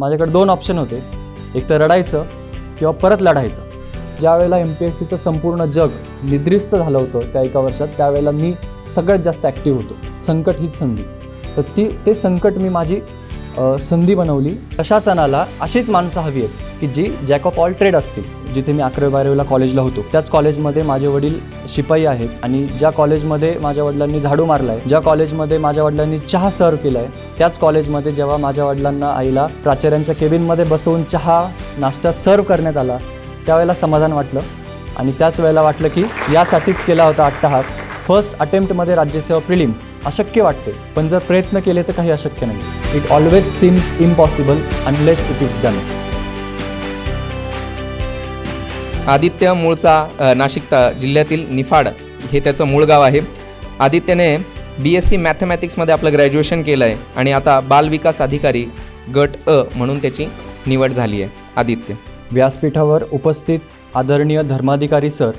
माझ्याकडे दोन ऑप्शन होते. एक तर रडायचं किंवा परत लढायचं. ज्यावेळेला एम पी एस सीचं संपूर्ण जग निद्रिस्त झालं होतं त्या एका वर्षात त्यावेळेला मी सगळ्यात जास्त ॲक्टिव्ह होतो. संकट हीच संधी. तर ती ते संकट मी माझी संधी बनवली. प्रशासनाला अशीच माणसं हवी आहेत की जी जॅक ऑफ ऑल ट्रेड असतील. जिथे मी अकरावी बारावीला कॉलेजला होतो. त्याच कॉलेजमध्ये माझे वडील शिपाई आहेत आणि ज्या कॉलेजमध्ये माझ्या वडिलांनी झाडू मारला आहे ज्या कॉलेजमध्ये माझ्या वडिलांनी चहा सर्व केला आहे त्याच कॉलेजमध्ये जेव्हा माझ्या वडिलांना आईला प्राचार्यांच्या केबिनमध्ये बसवून चहा नाश्ता सर्व करण्यात आला त्यावेळेला समाधान वाटलं. आणि त्याच वेळेला वाटलं की यासाठीच केला होता अट्टहास. फर्स्ट अटेम्प्टमध्ये राज्यसेवा प्रिलिम्स अशक्य वाटते पण जर प्रयत्न केले तर काही अशक्य नाही. It always seems impossible unless it is done Aditya मूळचा नाशिक जिल्ह्यातील निफाड हे त्याचं मूळ गाव आहे. आदित्यने बी एस सी मॅथमॅटिक्समध्ये आपलं ग्रॅज्युएशन केलं आहे आणि आता बालविकास अधिकारी गट अ म्हणून त्याची निवड झाली आहे. आदित्य. व्यासपीठावर उपस्थित आदरणीय धर्माधिकारी सर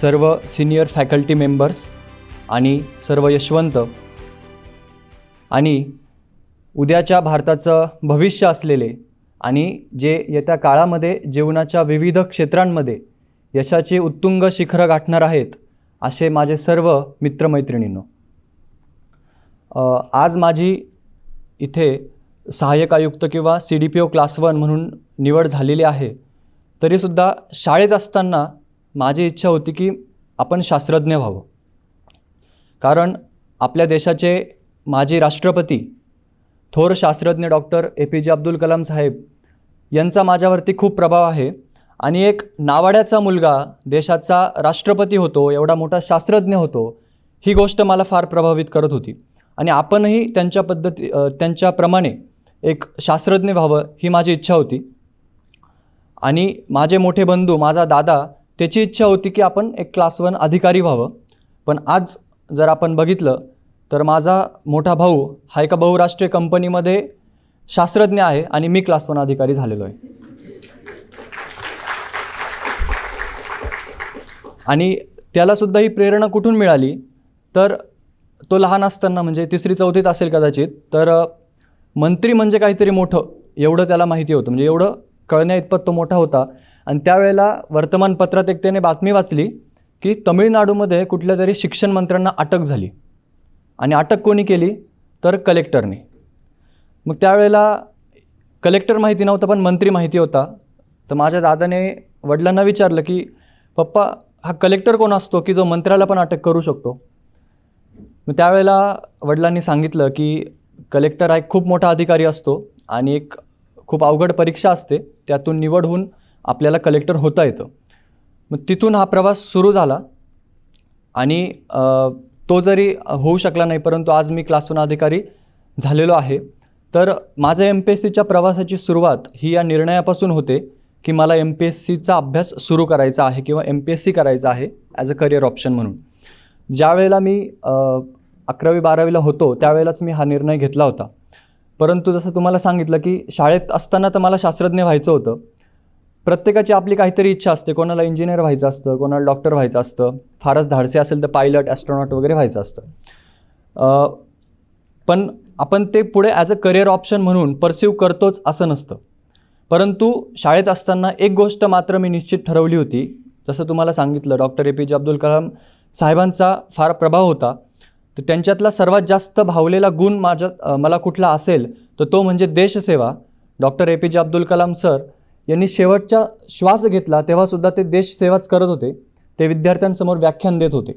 सर्व सिनियर फॅकल्टी मेंबर्स आणि सर्व यशवंत. आणि उद्याच्या भारताचं भविष्य असलेले आणि जे येत्या काळामध्ये जीवनाच्या विविध क्षेत्रांमध्ये यशाची उत्तुंग शिखरं गाठणार आहेत असे माझे सर्व मित्रमैत्रिणींनो. आज माझी इथे सहाय्यक आयुक्त किंवा C D P O class one म्हणून निवड झालेली आहे. तरीसुद्धा शाळेत असताना माझी इच्छा होती की आपण शास्त्रज्ञ व्हावं. कारण आपल्या देशाचे माजी राष्ट्रपती थोर शास्त्रज्ञ doctor A P J Abdul Kalam साहेब यांचा माझ्यावरती खूप प्रभाव आहे आणि एक नावाड्याचा मुलगा देशाचा राष्ट्रपती होतो एवढा मोठा शास्त्रज्ञ होतो ही गोष्ट मला फार प्रभावित करत होती. आणि आपणही त्यांच्या पद्धती त्यांच्याप्रमाणे एक शास्त्रज्ञ व्हावं ही माझी इच्छा होती. आणि माझे मोठे बंधू माझा दादा त्याची इच्छा होती की आपण एक क्लास वन अधिकारी व्हावं. पण आज जर आपण बघितलं तर माझा मोठा भाऊ हा एका बहुराष्ट्रीय कंपनीमध्ये शास्त्रज्ञ आहे आणि मी क्लास वन अधिकारी झालेलो आहे. आणि त्यालासुद्धा ही प्रेरणा कुठून मिळाली? तर तो लहान असताना म्हणजे तिसरी चौथीत असेल कदाचित तर मंत्री म्हणजे काहीतरी मोठं एवढं त्याला माहिती होतं. म्हणजे एवढं कळण्या इतपत तो मोठा होता. आणि त्यावेळेला वर्तमानपत्रात एक त्याने बातमी वाचली की तमिळनाडूमध्ये कुठल्या तरी शिक्षण मंत्र्यांना अटक झाली. आणि अटक कोणी केली? तर कलेक्टरने. मग त्यावेळेला कलेक्टर माहिती नव्हता पण मंत्री माहिती होता. तर माझ्या दादाने वडिलांना विचारलं की पप्पा हा कलेक्टर कोण असतो की जो मंत्र्याला पण अटक करू शकतो? मग त्यावेळेला वडिलांनी सांगितलं की कलेक्टर हा एक खूप मोठा अधिकारी असतो आणि एक खूप अवघड परीक्षा असते. त्यातून निवड होऊन आपल्याला कलेक्टर होता येतं. मग तिथून हा प्रवास सुरू झाला. आणि तो जरी होऊ शकला नाही परंतु आज मी क्लास अधिकारी झालेलो आहे. तर माझ्या एम पी एस सीच्या प्रवासाची सुरुवात ही या निर्णयापासून होते की मला एम पी एस सीचा अभ्यास सुरू करायचा आहे किंवा एम पी एस सी करायचा आहे ॲज अ करिअर ऑप्शन म्हणून. ज्यावेळेला मी अकरावी बारावीला होतो त्यावेळेलाच मी हा निर्णय घेतला होता. परंतु जसं तुम्हाला सांगितलं की शाळेत असताना तर मला शास्त्रज्ञ व्हायचं होतं. प्रत्येकाची आपली काहीतरी इच्छा असते. कोणाला इंजिनियर व्हायचं असतं कोणाला डॉक्टर व्हायचं असतं. फारच धाडसे असेल तर पायलट ॲस्ट्रॉनॉट वगैरे व्हायचं असतं. पण आपण ते पुढे ॲज अ करिअर ऑप्शन म्हणून परसिव करतोच असं नसतं. परंतु शाळेत असताना एक गोष्ट मात्र मी निश्चित ठरवली होती. जसं तुम्हाला सांगितलं doctor A P J Abdul Kalam साहेबांचा फार प्रभाव होता. तर त्यांच्यातला सर्वात जास्त भावलेला गुण माझ्या मला कुठला असेल तर तो म्हणजे देशसेवा. Doctor A P J Abdul Kalam sir यांनी शेवटचा श्वास घेतला तेव्हासुद्धा ते देशसेवाच करत होते. ते विद्यार्थ्यांसमोर व्याख्यान देत होते.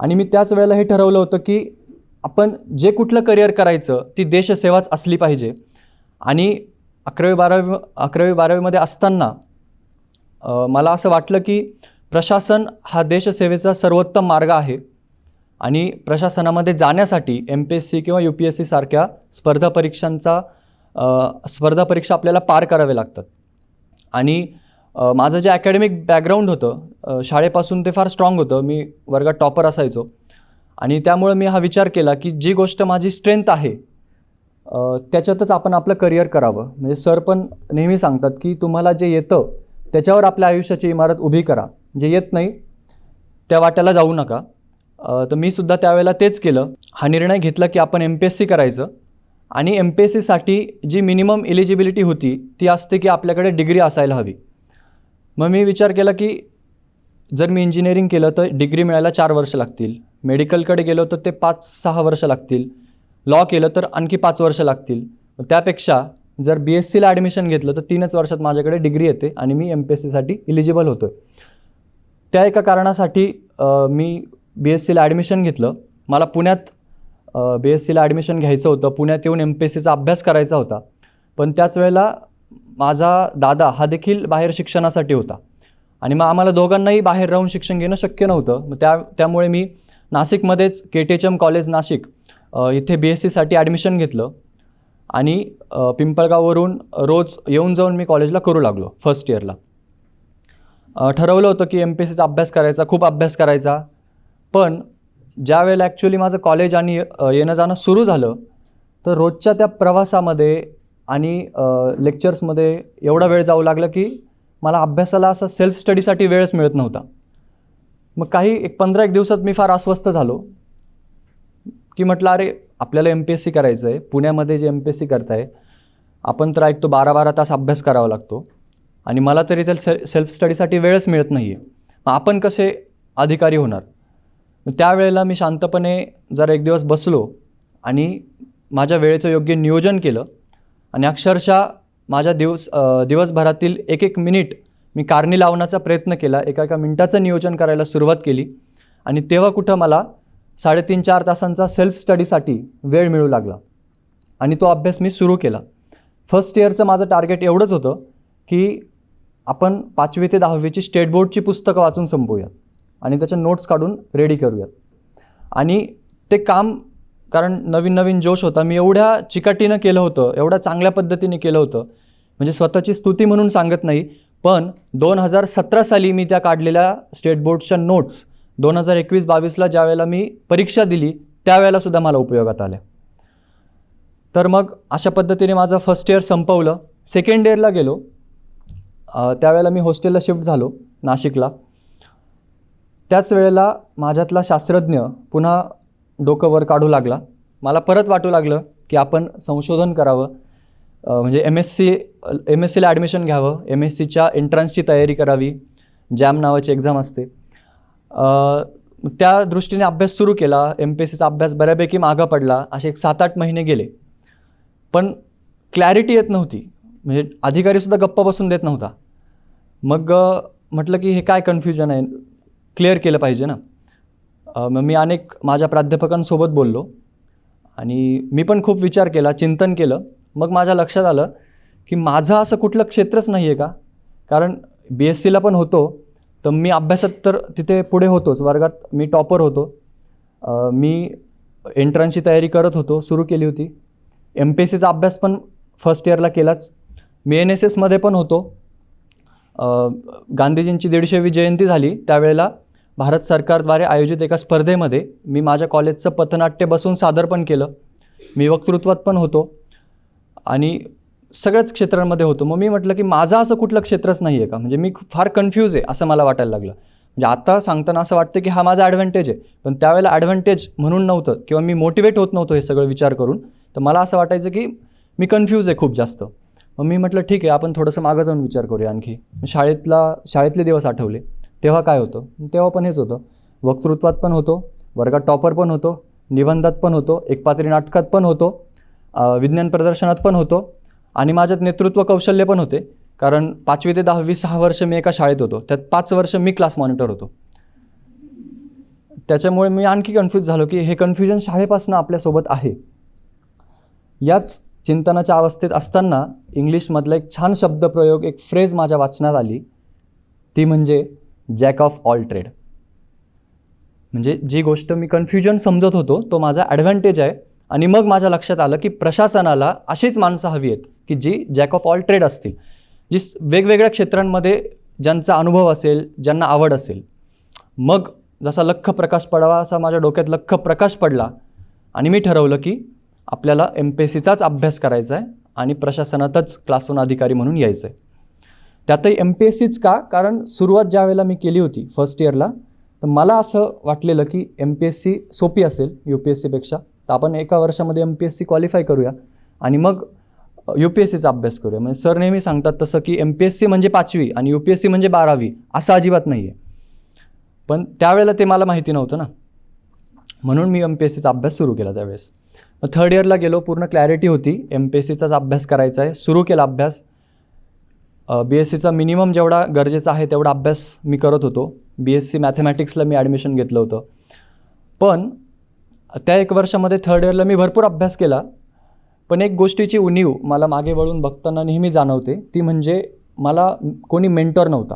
आणि मी त्याच वेळेला हे ठरवलं होतं की आपण जे कुठलं करिअर करायचं ती देशसेवाच असली पाहिजे. आणि अकरावी बारावी अकरावी बारावीमध्ये असताना मला असं वाटलं की प्रशासन हा देशसेवेचा सर्वोत्तम मार्ग आहे. आणि प्रशासनामध्ये जाण्यासाठी एम पी एस सी किंवा यू पी एस सीसारख्या स्पर्धा परीक्षांचा स्पर्धा परीक्षा आपल्याला पार कराव्या लागतात. आणि माझं जे अकॅडमिक बॅकग्राऊंड होतं शाळेपासून ते फार स्ट्रॉंग होतं. मी वर्गात टॉपर असायचो. आणि त्यामुळं मी हा विचार केला की जी गोष्ट माझी स्ट्रेंथ आहे त्याच्यातच आपण आपलं करिअर करावं. म्हणजे सर पण नेहमी सांगतात की तुम्हाला जे येतं त्याच्यावर आपल्या आयुष्याची इमारत उभी करा. जे येत नाही त्या वाट्याला जाऊ नका. तर मी सुद्धा त्यावेळेला तेच केलं. हा निर्णय घेतला की आपण एम पी एस सी करायचं. आणि एम पी एस सीसाठी जी मिनिमम एलिजिबिलिटी होती ती असते की आपल्याकडे डिग्री असायला हवी. मग मी विचार केला की जर मी इंजिनिअरिंग केलं तर डिग्री मिळायला चार वर्ष लागतील. मेडिकलकडे गेलो तर ते पाच सहा वर्ष लागतील. लॉ केलं तर आणखी पाच वर्ष लागतील. त्यापेक्षा जर बी एस सीला ॲडमिशन घेतलं तर तीनच वर्षात माझ्याकडे डिग्री येते आणि मी एम पी एस सीसाठी इलिजिबल होतो आहे त्या एका कारणासाठी मी बी एस सीला ॲडमिशन घेतलं. मला पुण्यात बी एस सीला ॲडमिशन घ्यायचं होतं. पुण्यात येऊन एम पी एस सीचा अभ्यास करायचा होता. पण त्याच वेळेला माझा दादा हा देखील बाहेर शिक्षणासाठी होता. आणि मग आम्हाला दोघांनाही बाहेर राहून शिक्षण घेणं शक्य नव्हतं. मग त्या त्यामुळे मी नाशिकमध्येच K T H M college Nashik इथे बी एस सीसाठी ॲडमिशन घेतलं. आणि पिंपळगाववरून रोज येऊन जाऊन मी कॉलेजला करू लागलो फर्स्ट इयरला ठरवलं होतं की एम पी एस सीचा अभ्यास करायचा खूप अभ्यास करायचा. पण ज्या वेळेला ॲक्च्युली माझं कॉलेज आणि येणं जाणं सुरू झालं तर रोजच्या त्या प्रवासामध्ये आणि लेक्चर्समध्ये एवढा वेळ जाऊ लागला की मला अभ्यासाला असं सेल्फ स्टडीसाठी वेळच मिळत नव्हता. मग काही एक पंधरा एक दिवसात मी फार अस्वस्थ झालो की म्हटलं अरे आपल्याला एम पी एस सी करायचं आहे पुण्यामध्ये जे एम पी एस सी करताय आपण तर ऐकतो बारा बारा तास अभ्यास करावा लागतो आणि मला तरी तर से सेल्फ स्टडीसाठी वेळच मिळत नाही आहे मग आपण कसे अधिकारी होणार? त्यावेळेला मी शांतपणे जरा एक दिवस बसलो आणि माझ्या वेळेचं योग्य नियोजन केलं आणि अक्षरशः माझ्या दिवस दिवसभरातील एक एक मिनिट मी कारणी लावण्याचा प्रयत्न केला एका एका मिनिटाचं नियोजन करायला सुरुवात केली आणि तेव्हा कुठं मला साडेतीन चार तासांचा सेल्फ स्टडीसाठी वेळ मिळू लागला आणि तो अभ्यास मी सुरू केला. फर्स्ट इयरचं माझं टार्गेट एवढंच होतं की आपण पाचवी ते दहावीची स्टेट बोर्डची पुस्तकं वाचून संपवूयात आणि त्याच्या नोट्स काढून रेडी करूयात. आणि ते काम कारण नवीन नवीन जोश होता मी एवढ्या चिकाटीनं केलं होतं एवढ्या चांगल्या पद्धतीने केलं होतं म्हणजे स्वतःची स्तुती म्हणून सांगत नाही पण दोन हजार सतरा साली मी त्या काढलेल्या स्टेट बोर्डच्या नोट्स दोन हजार एकवीस बावीसला ज्या वेळेला मी परीक्षा दिली त्यावेळेलासुद्धा मला उपयोगात आल्या. तर मग अशा पद्धतीने माझं फर्स्ट इयर संपवलं. सेकंड इयरला गेलो. त्यावेळेला मी हॉस्टेलला शिफ्ट झालो नाशिकला. त्याच वेळेला माझ्यातला शास्त्रज्ञ पुन्हा डोकं वर काढू लागला. मला परत वाटू लागलं की आपण संशोधन करावं. म्हणजे M S C M S सीला ॲडमिशन घ्यावं. एम एस सीच्या एंट्रन्सची तयारी करावी. जॅम नावाची एक्झाम असते. त्या दृष्टीने अभ्यास सुरू केला. एम पी एस सीचा अभ्यास बऱ्यापैकी मागं पडला. असे एक सात आठ महिने गेले. पण क्लॅरिटी येत नव्हती. म्हणजे अधिकारीसुद्धा गप्पा बसून देत नव्हता. मग म्हटलं की हे काय कन्फ्युजन आहे? क्लिअर केलं पाहिजे ना. मग मी अनेक माझ्या प्राध्यापकांसोबत बोललो आणि मी पण खूप विचार केला चिंतन केलं. मग माझ्या लक्षात आलं की माझं असं कुठलं क्षेत्रच नाही आहे का? कारण बी एस सीला पण होतो तर मी अभ्यासात तर तिथे पुढे होतोच वर्गात मी टॉपर होतो. मी एंट्रन्सची तयारी करत होतो सुरू केली होती. एम पी एस सीचा अभ्यास पण फर्स्ट इयरला केलाच. मी एन एस एसमध्ये पण होतो. गांधीजींची दीडशेवी जयंती झाली त्यावेळेला भारत सरकारद्वारे आयोजित एका स्पर्धेमध्ये मी माझ्या कॉलेजचं पथनाट्य बसून सादर पण केलं. मी वक्तृत्वात पण होतो आणि सगळ्याच क्षेत्रांमध्ये होतो. मग मी म्हटलं की माझं असं कुठलं क्षेत्रच नाही आहे का? म्हणजे मी फार कन्फ्यूज आहे असं मला वाटायला लागलं. म्हणजे आता सांगताना असं वाटतं की हा माझा ॲडव्हान्टेज आहे. पण त्यावेळेला ॲडव्हान्टेज म्हणून नव्हतं किंवा मी मोटिवेट होत नव्हतो हे सगळं विचार करून. तर मला असं वाटायचं की मी कन्फ्यूज आहे खूप जास्त. मग मी म्हटलं ठीक आहे आपण थोडंसं मागं जाऊन विचार करूया आणखी. शाळेतला शाळेतले दिवस आठवले. तेव्हा काय होतं? तेव्हा पण हेच होतं. वक्तृत्वात पण होतो वर्गात टॉपर पण होतो निबंधात पण होतो एकपात्री नाटकात पण होतो विज्ञान प्रदर्शनात पण होतो आणि माझ्यात नेतृत्व कौशल्य पण होते. कारण पाचवी ते दहावी सहा वर्ष मी एका शाळेत होतो. त्यात पाच वर्ष मी क्लास मॉनिटर होतो. त्याच्यामुळे मी आणखी कन्फ्यूज झालो की हे कन्फ्युजन शाळेपासून आपल्यासोबत आहे. याच चिंतनाच्या अवस्थेत असताना इंग्लिशमधला एक छान शब्दप्रयोग एक फ्रेज माझ्या वाचनात आली. ती म्हणजे जॅक ऑफ ऑल ट्रेड म्हणजे जी गोष्ट मी कन्फ्युजन समजत होतो तो माझा ॲडव्हान्टेज आहे. आणि मग माझ्या लक्षात आलं की प्रशासनाला अशीच माणसं हवी आहेत की जी जॅक ऑफ ऑल ट्रेड असतील. जी वेगवेगळ्या क्षेत्रांमध्ये ज्यांचा अनुभव असेल ज्यांना आवड असेल. मग जसा लख्ख प्रकाश पडावा असा माझ्या डोक्यात लख्ख प्रकाश पडला. आणि मी ठरवलं की आपल्याला एम पी एस सीचाच अभ्यास करायचा आहे आणि प्रशासनातच क्लास वन अधिकारी म्हणून यायचं आहे त्यातही एम पी एस सीच का? कारण सुरुवात ज्या वेळेला मी केली होती फर्स्ट इयरला तर मला असं वाटलेलं की एम पी एस सी सोपी असेल यू पी एस सीपेक्षा तर आपण एका वर्षामध्ये M P S C qualify करूया. आणि मग यू पी एस सीचा अभ्यास करूया. म्हणजे सर नेहमी सांगतात तसं की एम पी एस सी म्हणजे पाचवी आणि यू पी एस सी म्हणजे बारावी असं अजिबात नाही आहे पण त्यावेळेला ते मला माहिती नव्हतं ना. म्हणून मी एम पी एस सीचा अभ्यास सुरू केला त्यावेळेस. मग थर्ड इयरला गेलो पूर्ण क्लॅरिटी होती. एम पी एस सीचाच अभ्यास करायचा आहे. सुरू केला अभ्यास. बी एस सीचा मिनिमम जेवढा गरजेचा आहे तेवढा अभ्यास मी करत होतो. बी एस सी मॅथमॅटिक्सला मी ॲडमिशन घेतलं होतं. पण त्या एक वर्षामध्ये थर्ड इयरला मी भरपूर अभ्यास केला. पण एक गोष्टीची उणीव मला मागे वळून बघताना नेहमी जाणवते. ती म्हणजे मला कोणी मेंटॉर नव्हता.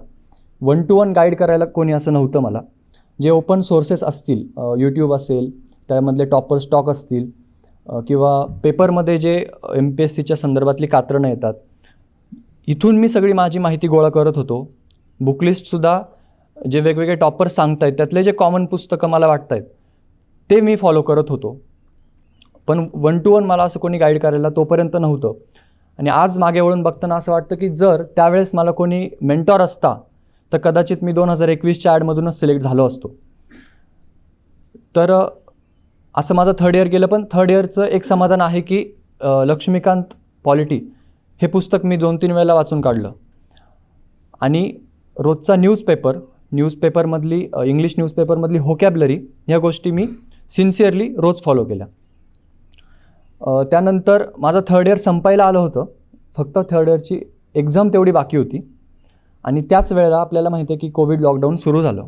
वन टू वन गाईड करायला कोणी असं नव्हतं मला. जे ओपन सोर्सेस असतील यूट्यूब असेल त्यामधले टॉपर स्टॉक असतील किंवा पेपरमध्ये जे एम पी एस सीच्या संदर्भातली कात्रणं येतात इथून मी सगळी माझी माहिती गोळा करत होतो. बुकलिस्टसुद्धा जे वेगवेगळे टॉपर्स सांगत आहेत त्यातले जे कॉमन पुस्तकं मला वाटत आहेत ते मी फॉलो करत होतो. पण वन टू वन मला असं कोणी गाईड करायला तोपर्यंत नव्हतं. आणि आज मागे वळून बघताना असं वाटतं की जर त्यावेळेस मला कोणी मेंटॉर असता तर कदाचित मी दोन हजार एकवीसच्या ॲडमधूनच सिलेक्ट झालो असतो. तर असं माझं थर्ड इयर गेलं पण थर्ड इयरचं एक समाधान आहे की लक्ष्मीकांत पॉलिटी हे पुस्तक मी दोन तीन वेळेला वाचून काढलं. आणि रोजचा न्यूजपेपर न्यूजपेपरमधली इंग्लिश न्यूजपेपरमधली होकॅबलरी ह्या गोष्टी मी सिन्सिअरली रोज फॉलो केल्या. त्यानंतर माझं थर्ड इयर संपायला आलं होतं. फक्त थर्ड इयरची एक्झाम तेवढी बाकी होती. आणि त्याच वेळेला आपल्याला माहिती आहे की कोविड लॉकडाऊन सुरू झालं.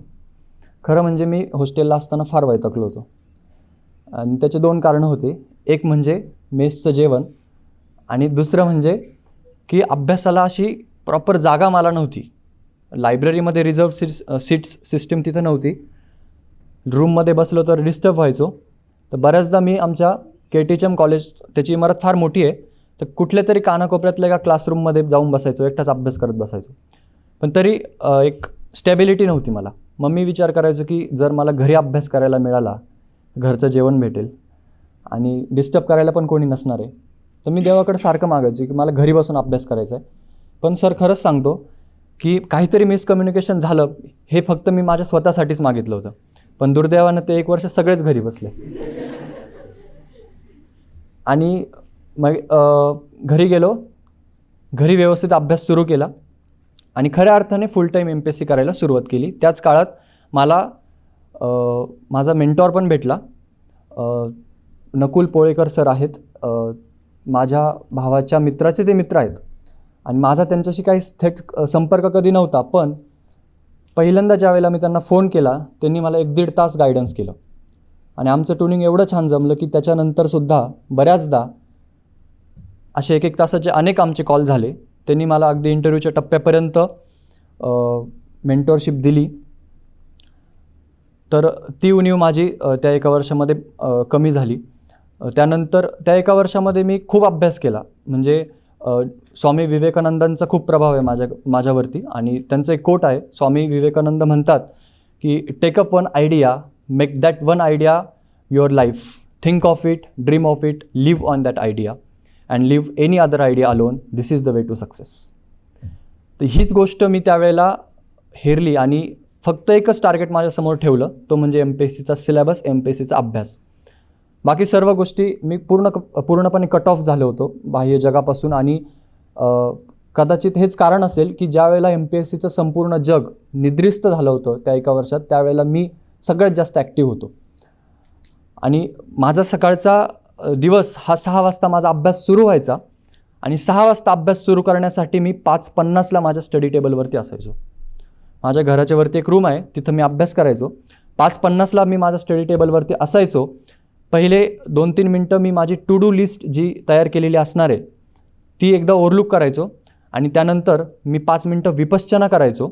खरं म्हणजे मी हॉस्टेलला असताना फार वैतकलो होतो. आणि त्याचे दोन कारणं होते. एक म्हणजे मेसचं जेवण आणि दुसरं म्हणजे की अभ्यासाला अशी प्रॉपर जागा मला नव्हती. लायब्ररीमध्ये रिझर्व सीट्स सीट्स सिस्टीम तिथं नव्हती. रूममध्ये बसलो तर डिस्टर्ब व्हायचो. तर बऱ्याचदा मी आमच्या K T H M college त्याची इमारत फार मोठी आहे तर कुठल्या तरी कानाकोपऱ्यातल्या एका क्लासरूममध्ये जाऊन बसायचो एकटाच अभ्यास करत बसायचो. पण तरी एक स्टेबिलिटी नव्हती मला. मग मी विचार करायचो की जर मला घरी अभ्यास करायला मिळाला घरचं जेवण भेटेल आणि डिस्टर्ब करायला पण कोणी नसणार आहे तर मी देवाकडे सारखं मागायचो की मला घरी बसून अभ्यास करायचा आहे पण सर खरंच सांगतो की काहीतरी मिसकम्युनिकेशन झालं हे फक्त मी माझ्या स्वतःसाठीच मागितलं होतं. पण दुर्दैवानं ते एक वर्ष सगळेच घरी बसले. आणि मग घरी गेलो घरी व्यवस्थित अभ्यास सुरू केला आणि खऱ्या अर्थाने full time M P S C करायला सुरुवात केली. त्याच काळात मला माझा मेंटॉर पण भेटला. नकुल पोळेकर सर आहेत. माझ्या भावाच्या मित्राचे ते मित्र आहेत. आणि माझा त्यांच्याशी काही थेट संपर्क कधी नव्हता पण पहिल्यांदा ज्या वेळेला मी त्यांना फोन केला त्यांनी मला एक दीड तास गायडन्स केलं. आणि आमचं ट्युनिंग एवढं छान जमलं की त्याच्यानंतरसुद्धा बऱ्याचदा असे एक एक तासाचे अनेक आमचे कॉल झाले. त्यांनी मला अगदी इंटरव्ह्यूच्या टप्प्यापर्यंत मेंटोरशिप दिली. तर ती उणीव माझी त्या एका वर्षामध्ये कमी झाली. त्यानंतर त्या एका वर्षामध्ये मी खूप अभ्यास केला. म्हणजे स्वामी विवेकानंदांचा खूप प्रभाव आहे माझ्या माझ्यावरती आणि त्यांचं एक कोट आहे स्वामी विवेकानंद म्हणतात की take up one idea make that one idea your life think of it dream of it live on that idea and leave any other idea alone this is the way to success तर हीच गोष्ट मी त्यावेळेला हेरली आणि फक्त एकच target माझ्यासमोर ठेवलं. तो म्हणजे एम पी एस सीचा सिलेबस एम पी एस सीचा अभ्यास. बाकी सर्व गोष्टी मी पूर्ण पूर्णपणे कट ऑफ झालो होतो बाह्य जगापासून आणि कदाचित हेच कारण असेल की ज्या वेळेला एम पी एस सीचं संपूर्ण जग निद्रिस्त झालं होतं त्या एका वर्षात त्यावेळेला मी सगळ्यात जास्त ॲक्टिव्ह होतो. आणि माझा सकाळचा दिवस हा सहा वाजता माझा अभ्यास सुरू व्हायचा आणि सहा वाजता अभ्यास सुरू करण्यासाठी मी पाच पन्नासला माझ्या स्टडी टेबलवरती असायचो. माझ्या घराच्या वरती एक रूम आहे तिथं मी अभ्यास करायचो. पाच पन्नासला मी माझ्या स्टडी टेबलवरती असायचो. पहिले दोन तीन मिनटं मी माझी टू डू लिस्ट जी तयार केलेली असणार आहे ती एकदा ओव्हरलुक करायचो आणि त्यानंतर मी पाच मिनटं विपश्चना करायचो.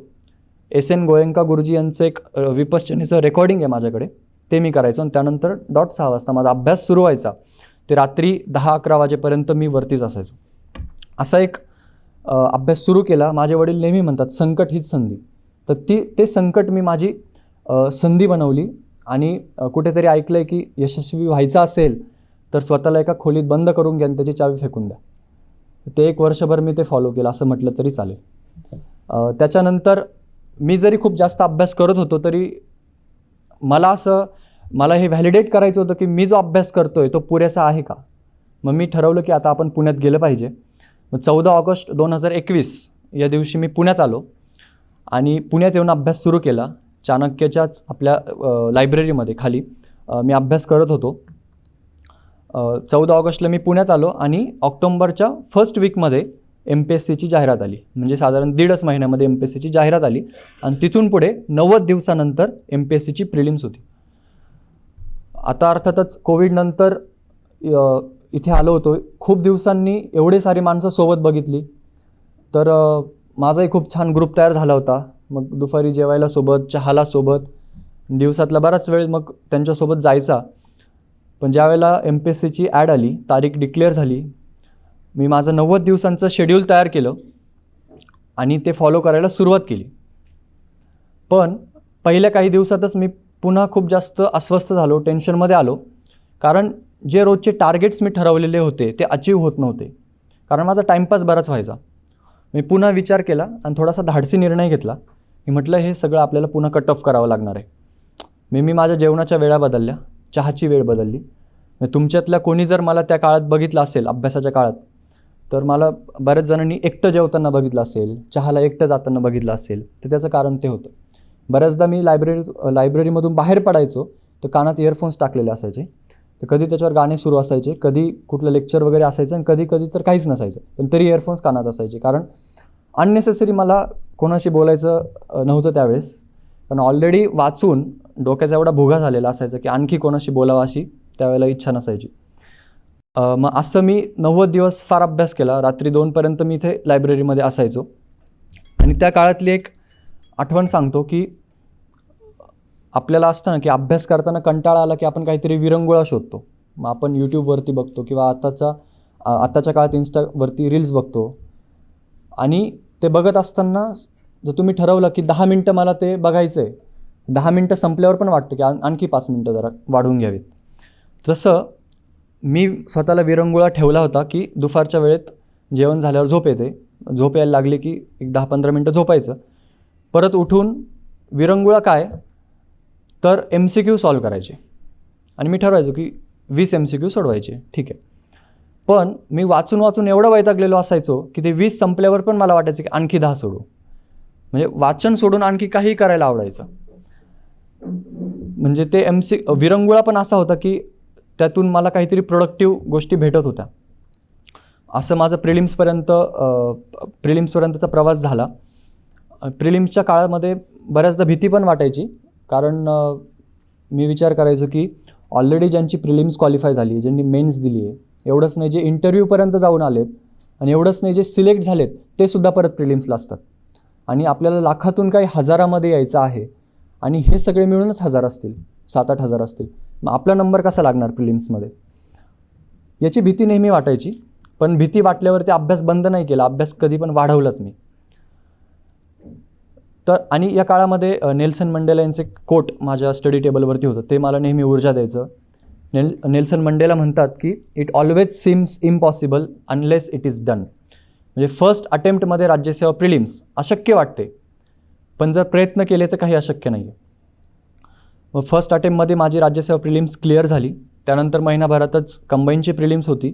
एस एन गोयंका गुरुजी यांचं एक विपश्चनेचं रेकॉर्डिंग आहे माझ्याकडे ते मी करायचो आणि त्यानंतर डॉट सहा वाजता माझा अभ्यास सुरू व्हायचा. ते रात्री दहा अकरा वाजेपर्यंत मी वरतीच असायचो. असा एक अभ्यास सुरू केला. माझे वडील नेहमी म्हणतात संकट हीच संधी. तर ती ते संकट मी माझी संधी बनवली. आणि कुठेतरी ऐकलं आहे की यशस्वी व्हायचं असेल तर स्वतःला एका खोलीत बंद करून घ्या आणि त्याची चावी फेकून द्या. ते एक वर्षभर मी ते फॉलो केलं असं म्हटलं तरी चालेल. त्याच्यानंतर मी जरी खूप जास्त अभ्यास करत होतो तरी मला असं मला हे व्हॅलिडेट करायचं होतं की मी जो अभ्यास करतो आहे तो पुरेसा आहे का? मग मी ठरवलं की आता आपण पुण्यात गेलं पाहिजे. मग चौदा ऑगस्ट दोन हजार एकवीस या दिवशी मी पुण्यात आलो आणि पुण्यात येऊन अभ्यास सुरू केला. चाणक्यच्याच आपल्या लायब्ररीमध्ये खाली मी अभ्यास करत होतो. चौदा ऑगस्टला मी पुण्यात आलो आणि ऑक्टोंबरच्या फर्स्ट वीकमध्ये एम पी एस सीची जाहिरात आली. म्हणजे साधारण दीडच महिन्यामध्ये एम पी एस सीची जाहिरात आली आणि तिथून पुढे नव्वद दिवसानंतर एम पी एस सीची प्रिलिम्स होती. आता अर्थातच कोविडनंतर इथे आलो होतो. खूप दिवसांनी एवढे सारी माणसं सोबत बघितली. तर माझाही खूप छान ग्रुप तयार झाला होता. मग दुपारी जेवायला सोबत चहाला सोबत दिवसातला बराच वेळ मग त्यांच्यासोबत जायचा. पण ज्यावेळेला एम पी एस सीची ॲड आली तारीख डिक्लेअर झाली मी माझं नव्वद दिवसांचं शेड्यूल तयार केलं आणि ते फॉलो करायला सुरुवात केली. पण पहिल्या काही दिवसातच मी पुन्हा खूप जास्त अस्वस्थ झालो टेन्शनमध्ये आलो. कारण जे रोजचे टार्गेट्स मी ठरवलेले होते ते अचीव होत नव्हते. कारण माझा टाईमपास बराच व्हायचा. मी पुन्हा विचार केला आणि थोडासा धाडसी निर्णय घेतला. मी म्हटलं हे सगळं आपल्याला पुन्हा कट ऑफ करावं लागणार आहे. मी मी माझ्या जेवणाच्या वेळा बदलल्या चहाची वेळ बदलली. तुमच्यातल्या कोणी जर मला त्या काळात बघितलं असेल अभ्यासाच्या काळात तर मला बऱ्याच जणांनी एकटं जेवताना बघितलं असेल चहाला एकटं जाताना बघितलं असेल तर त्याचं कारण ते होतं. बऱ्याचदा मी लायब्ररी लायब्ररीमधून बाहेर पडायचो तर कानात इयरफोन्स टाकलेले असायचे. तर कधी त्याच्यावर गाणे सुरू असायचे कधी कुठलं लेक्चर वगैरे असायचं आणि कधी कधी तर काहीच नसायचं. पण तरी इयरफोन्स कानात असायचे कारण अननेसेसरी मला कोणाशी बोलायचं नव्हतं त्यावेळेस. पण ऑलरेडी वाचून डोक्याचा एवढा भुगा झालेला असायचा की आणखी कोणाशी बोलावं अशी त्यावेळेला इच्छा नसायची. मग असं मी नव्वद दिवस फार अभ्यास केला. रात्री दोनपर्यंत मी इथे लायब्ररीमध्ये असायचो. आणि त्या काळातली एक आठवण सांगतो की आपल्याला असतं ना की अभ्यास करताना कंटाळा आला की आपण काहीतरी विरंगुळा शोधतो. मग आपण यूट्यूबवरती बघतो किंवा आताचा आत्ताच्या आताच्या काळात इन्स्टावरती रील्स बघतो. आणि ते बघत असताना जर तुम्ही ठरवलं की दहा मिनटं मला ते बघायचं आहे दहा मिनटं संपल्यावर पण वाटतं की आणखी पाच मिनटं जरा वाढवून घ्यावीत. तसं मी स्वतःला विरंगुळा ठेवला होता की दुपारच्या वेळेत जेवण झाल्यावर झोप येते. झोप यायला लागली की एक दहा पंधरा मिनटं झोपायचं. परत उठून विरंगुळा काय? तर एम सी क्यू सॉल्व करायचे. आणि मी ठरवायचो की वीस एम सी क्यू सोडवायचे. ठीक आहे. पण मी वाचून वाचून एवढं वैतागलेलो असायचो की ते वीस संपल्यावर पण मला वाटायचं की आणखी दहा सोडू. म्हणजे वाचन सोडून आणखी काहीही करायला आवडायचं. म्हणजे ते एम सी विरंगुळा पण असा होता की त्यातून मला काहीतरी प्रोडक्टिव्ह गोष्टी भेटत होत्या. असं माझं प्रिलिम्सपर्यंत प्रिलिम्सपर्यंतचा प्रवास झाला. प्रिलिम्सच्या काळामध्ये बऱ्याचदा भीती पण वाटायची. कारण मी विचार करायचो की ऑलरेडी ज्यांची प्रिलिम्स क्वालिफाय झाली ज्यांनी मेन्स दिली आहे एवढंच नाही जे इंटरव्ह्यूपर्यंत जाऊन आलेत आणि एवढंच नाही जे सिलेक्ट झालेत ते सुद्धा परत प्रिलिम्सला असतात. आणि आपल्याला लाखातून काही हजारामध्ये यायचं आहे आणि हे सगळे मिळूनच हजार असतील सात आठ हजार असतील. मग आपला नंबर कसा लागणार प्रिलिम्समध्ये याची भीती नेहमी वाटायची पण भीती वाटल्यावरती अभ्यास बंद नाही केला अभ्यास कधी पण वाढवलाच मी. तर आणि या काळामध्ये नेल्सन मंडेला यांचे कोट माझ्या स्टडी टेबलवरती होतं ते मला नेहमी ऊर्जा द्यायचं. नेल नेल्सन मंडेला म्हणतात की it always seems impossible unless it is done म्हणजे फर्स्ट अटेम्प्टमध्ये राज्यसेवा प्रिलिम्स अशक्य वाटते. पण जर प्रयत्न केले तर काही अशक्य नाही आहे मग फर्स्ट अटेम्प्टमध्ये माझी राज्यसेवा प्रिलिम्स क्लिअर झाली. त्यानंतर महिनाभरातच कंबाईनची प्रिलिम्स होती.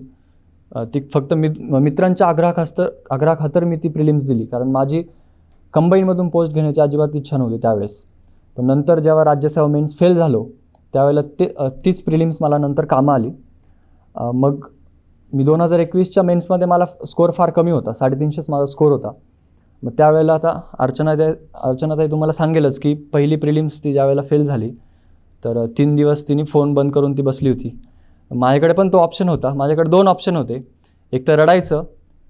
ती फक्त मि मित्रांच्या आग्रहाखातर आग्रहाखातर मी ती प्रिलिम्स दिली. कारण माझी कंबाईनमधून पोस्ट घेण्याची अजिबात इच्छा नव्हती त्यावेळेस. पण नंतर जेव्हा राज्यसेवा मेन्स फेल झालो त्यावेळेला ते तीच प्रिलिम्स मला नंतर कामं आली. मग मी दोन हजार एकवीसच्या मेन्समध्ये मला स्कोर फार कमी होता. साडेतीनशेच माझा स्कोर होता. मग त्यावेळेला आता अर्चनाताई अर्चनाताई तुम्हाला सांगेलच की पहिली प्रिलिम्स ती ज्यावेळेला फेल झाली तर तीन दिवस तिने फोन बंद करून ती बसली होती. माझ्याकडे पण तो ऑप्शन होता. माझ्याकडे दोन ऑप्शन होते. एक तर रडायचं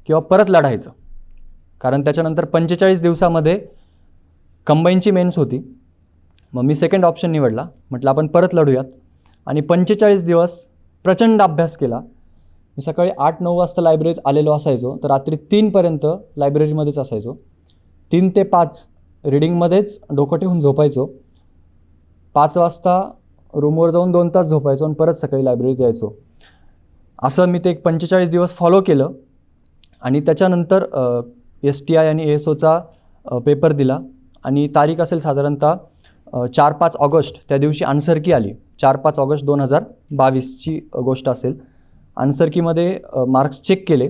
किंवा परत लढायचं. कारण त्याच्यानंतर पंचेचाळीस दिवसामध्ये कंबाईनची मेन्स होती. मग मी सेकंड ऑप्शन निवडला. म्हटलं आपण परत लढूयात. आणि पंचेचाळीस दिवस प्रचंड अभ्यास केला. मी सकाळी आठ नऊ वाजता लायब्ररीत आलेलो असायचो. तर रात्री तीनपर्यंत लायब्ररीमध्येच असायचो. तीन ते पाच रिडिंगमध्येच डोकं ठेवून झोपायचो. पाच वाजता रूमवर जाऊन दोन तास झोपायचो आणि परत सकाळी लायब्ररीत यायचो. असं मी ते एक पंचेचाळीस दिवस फॉलो केलं. आणि त्याच्यानंतर एस टी आय आणि एस ओचा पेपर दिला. आणि तारीख असेल साधारणतः चार पाच ऑगस्ट त्या दिवशी आन्सर की आली. चार पाच ऑगस्ट दोन हजार बावीसची गोष्ट असेल. आन्सरकीमध्ये मार्क्स चेक केले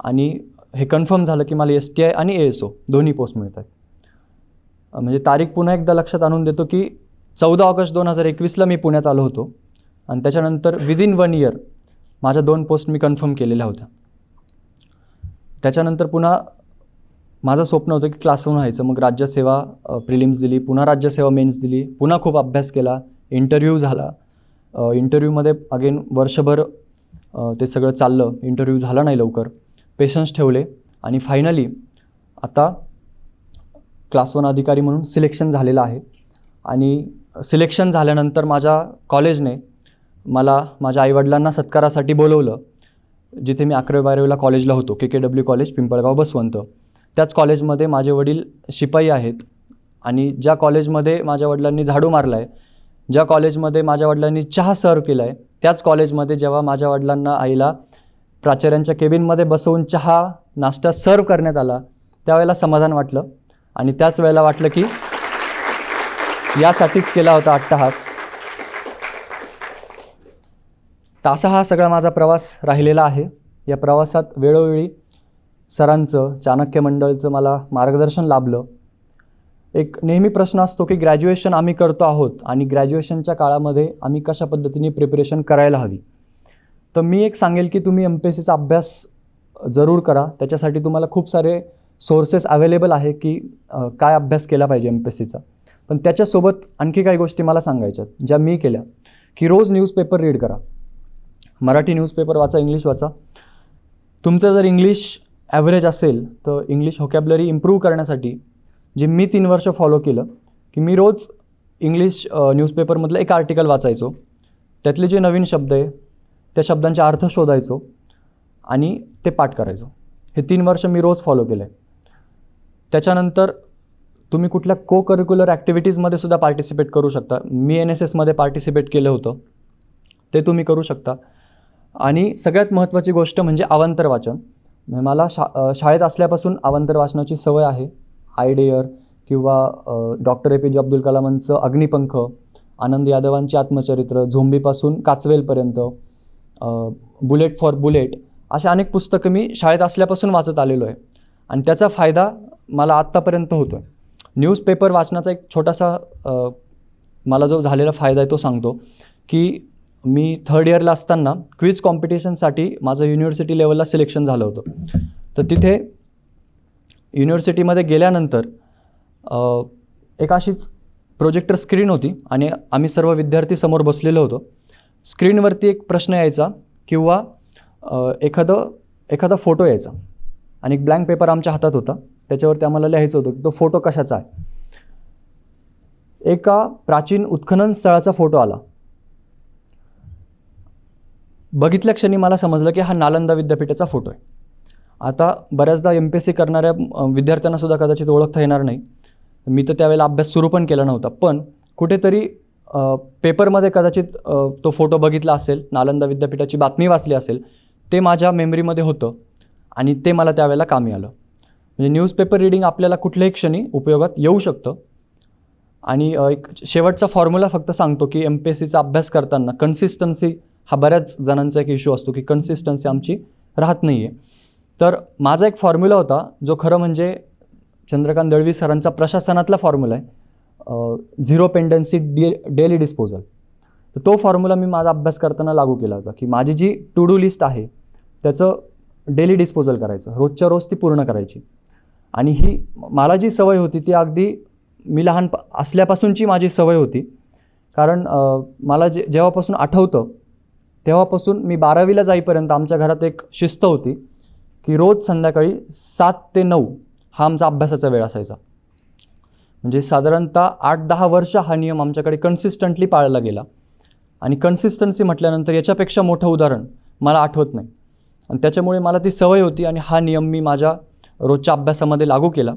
आणि हे कन्फर्म झालं की मला एस टी आय आणि ए एस ओ दोन्ही पोस्ट मिळत आहेत म्हणजे तारीख पुन्हा एकदा लक्षात आणून देतो की चौदा ऑगस्ट दोन हजार एकवीसला मी पुण्यात आलो होतो आणि त्याच्यानंतर विदिन वन इयर माझ्या दोन पोस्ट मी कन्फर्म केलेल्या होत्या. त्याच्यानंतर पुन्हा माझं स्वप्न होतं की क्लासहून व्हायचं मग राज्यसेवा प्रिलिम्स दिली पुन्हा राज्यसेवा मेन्स दिली पुन्हा खूप अभ्यास केला इंटरव्ह्यू झाला. इंटरव्ह्यूमध्ये अगेन वर्षभर ते सगळं चाललं. इंटरव्ह्यू झाला नाही लवकर. पेशन्स ठेवले आणि फायनली आता क्लास वन अधिकारी म्हणून सिलेक्शन झालेलं आहे. आणि सिलेक्शन झाल्यानंतर माझ्या कॉलेजने मला माझ्या आईवडिलांना सत्कारासाठी बोलवलं जिथे मी अकरावी बारावीला कॉलेजला होतो. K K W college Pimpalgaon Baswant. त्याच कॉलेजमध्ये माझे वडील शिपाई आहेत. आणि ज्या कॉलेजमध्ये माझ्या वडिलांनी झाडू मारला आहे ज्या कॉलेजमध्ये माझ्या वडिलांनी चहा सर्व केला आहे त्याच कॉलेजमध्ये जेव्हा माझ्या वडिलांना आईला प्राचार्यांच्या केबिनमध्ये बसवून चहा नाश्ता सर्व करण्यात आला त्यावेळेला समाधान वाटलं. आणि त्याच वेळेला वाटलं की यासाठीच केला होता अट्टहास. तर असा हा सगळा माझा प्रवास राहिलेला आहे. या प्रवासात वेळोवेळी सरांचं चाणक्य मंडळचं मला मार्गदर्शन लाभलं. एक नेहमी प्रश्न असतो की ग्रॅज्युएशन आम्ही करतो आहोत आणि ग्रॅज्युएशनच्या काळामध्ये आम्ही कशा पद्धतीने प्रिपरेशन करायला हवी? तर मी एक सांगेल की तुम्ही एम पी एस सीचा अभ्यास जरूर करा. त्याच्यासाठी तुम्हाला खूप सारे सोर्सेस अवेलेबल आहे की काय अभ्यास केला पाहिजे एम पी एस सीचा पण त्याच्यासोबत आणखी काही गोष्टी मला सांगायच्यात ज्या मी केल्या. की रोज न्यूजपेपर रीड करा. मराठी न्यूजपेपर वाचा इंग्लिश वाचा. तुमचं जर इंग्लिश ॲव्हरेज असेल तर इंग्लिश होकॅबलरी इम्प्रूव्ह करण्यासाठी जे मी तीन वर्ष फॉलो केलं की मी रोज इंग्लिश न्यूजपेपरमधलं एक आर्टिकल वाचायचो. त्यातले जे नवीन शब्द आहे त्या शब्दांचे अर्थ शोधायचो आणि ते पाठ करायचो. हे तीन वर्ष मी रोज फॉलो केलं आहे त्याच्यानंतर तुम्ही कुठल्या को करिक्युलर ॲक्टिव्हिटीजमध्ये सुद्धा पार्टिसिपेट करू शकता. मी एन एस एसमध्ये पार्टिसिपेट केलं होतं. ते तुम्ही करू शकता. आणि सगळ्यात महत्त्वाची गोष्ट म्हणजे अवांतर वाचन. म्हणजे मला शा शाळेत असल्यापासून अवांतर वाचनाची सवय आहे. आय डेअर किंवा doctor A P J Abdul कलामांचं Agnipankh Anand यादवांची आत्मचरित्र झोंबीपासून काचवेलपर्यंत बुलेट फॉर बुलेट अशा अनेक पुस्तकं मी शाळेत असल्यापासून वाचत आलेलो आहे. आणि त्याचा फायदा मला आत्तापर्यंत होतो आहे न्यूजपेपर वाचनाचा एक छोटासा मला जो झालेला फायदा आहे तो सांगतो की मी थर्ड इयरला असताना क्विज कॉम्पिटिशनसाठी माझं युनिव्हर्सिटी लेवलला सिलेक्शन झालं होतं. तर तिथे युनिव्हर्सिटीमध्ये गेल्यानंतर एक अशीच प्रोजेक्टर स्क्रीन होती आणि आम्ही सर्व विद्यार्थी समोर बसलेलो होतो. स्क्रीनवरती एक प्रश्न यायचा किंवा एखादं एखादा फोटो यायचा आणि एक ब्लँक पेपर आमच्या हातात होता. त्याच्यावरती आम्हाला लिहायचं होतं की तो फोटो कशाचा आहे. एका प्राचीन उत्खनन स्थळाचा फोटो आला. बघितल्या क्षणी मला समजलं की हा नालंदा विद्यापीठाचा फोटो आहे. आता बऱ्याचदा एम पी एस सी करणाऱ्या विद्यार्थ्यांनासुद्धा कदाचित ओळखता येणार नाही. मी तर त्यावेळेला अभ्यास सुरू पण केला नव्हता. पण कुठेतरी पेपरमध्ये कदाचित तो फोटो बघितला असेल नालंदा विद्यापीठाची बातमी वाचली असेल ते माझ्या मेमरीमध्ये होतं आणि ते मला त्यावेळेला कामी आलं. म्हणजे न्यूजपेपर रिडिंग आपल्याला कुठल्याही क्षणी उपयोगात येऊ शकतं. आणि एक शेवटचा फॉर्म्युला फक्त सांगतो की एम पी एस सीचा अभ्यास करताना कन्सिस्टन्सी हा बऱ्याच जणांचा एक इश्यू असतो की कन्सिस्टन्सी आमची राहत नाही आहे तर माझा एक फॉर्म्युला होता जो खरं म्हणजे चंद्रकांत दळवी सरांचा प्रशासनातला फॉर्म्युला आहे zero pendency day daily disposal तर तो फॉर्म्युला मी माझा अभ्यास करताना लागू केला होता की माझी जी टू डू लिस्ट आहे त्याचं डेली डिस्पोजल करायचं रोजच्या रोज ती पूर्ण करायची. आणि ही मला जी सवय होती ती अगदी मी लहान प- असल्यापासूनची माझी सवय होती. कारण मला जे जेव्हापासून आठवतं तेव्हापासून मी बारावीला जाईपर्यंत आमच्या घरात एक शिस्त होती की रोज संध्याकाळी सात ते नऊ हा आमचा अभ्यासाचा वेळ असायचा. म्हणजे साधारणतः आठ दहा वर्ष हा नियम आमच्याकडे कन्सिस्टंटली पाळला गेला. आणि कन्सिस्टन्सी म्हटल्यानंतर याच्यापेक्षा मोठं उदाहरण मला आठवत नाही. आणि त्याच्यामुळे मला ती सवय होती आणि हा नियम मी माझ्या रोजच्या अभ्यासामध्ये लागू केला.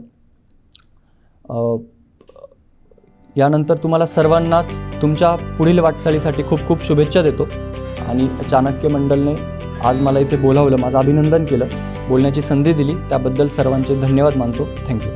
यानंतर तुम्हाला सर्वांनाच तुमच्या पुढील वाटचालीसाठी खूप खूप शुभेच्छा देतो. आणि चाणक्य मंडलने आज मला इथे बोलावलं माझं अभिनंदन केलं बोलण्याची संधी दिली. त्याबद्दल सर्वांचे धन्यवाद मानतो. थँक्यू.